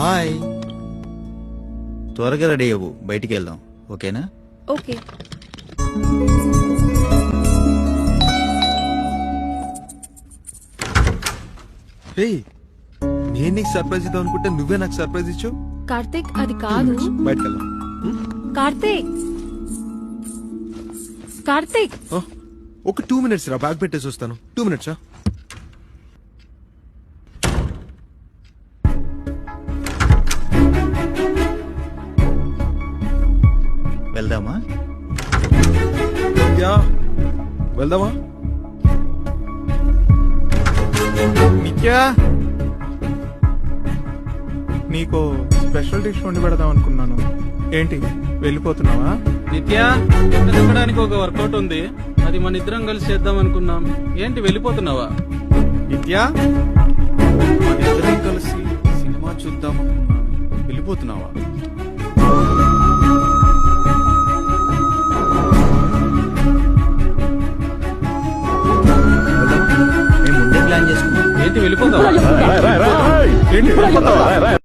Bye త్వరగా ready అవ్వు. బయటికి వెళ్దాం. ఓకేనా? ఓకే. రే నేను నీకు సర్ప్రైజ్ ఇద్దాం అనుకుంటే నువ్వే నాకు సర్ప్రైజ్ ఇచ్చావు? కార్తీక్ అది కాదు. బయటకు వెళ్దాం. కార్తీక్! కార్తీక్! ఒక టూ మినిట్స్ రా బ్యాగ్ పెట్టేసి వస్తాను. టూ మినిట్స్ వెళ్దామా? యా వెళ్దామా? నిత్యా నీకు స్పెషల్ డిష్ వండి పెడదాం అనుకున్నాను. ఏంటి వెళ్ళిపోతున్నావా? నిత్య ఎంత తిప్పడానికి ఒక వర్కౌట్ ఉంది. అది మన ఇద్దరం కలిసి చేద్దాం అనుకున్నాం. ఏంటి వెళ్ళిపోతున్నావా? నిత్యా మన ఇద్దరం కలిసి సినిమా చూద్దాం అనుకున్నాను. వెళ్ళిపోతున్నావా? అయితే వెళ్ళిపోతావా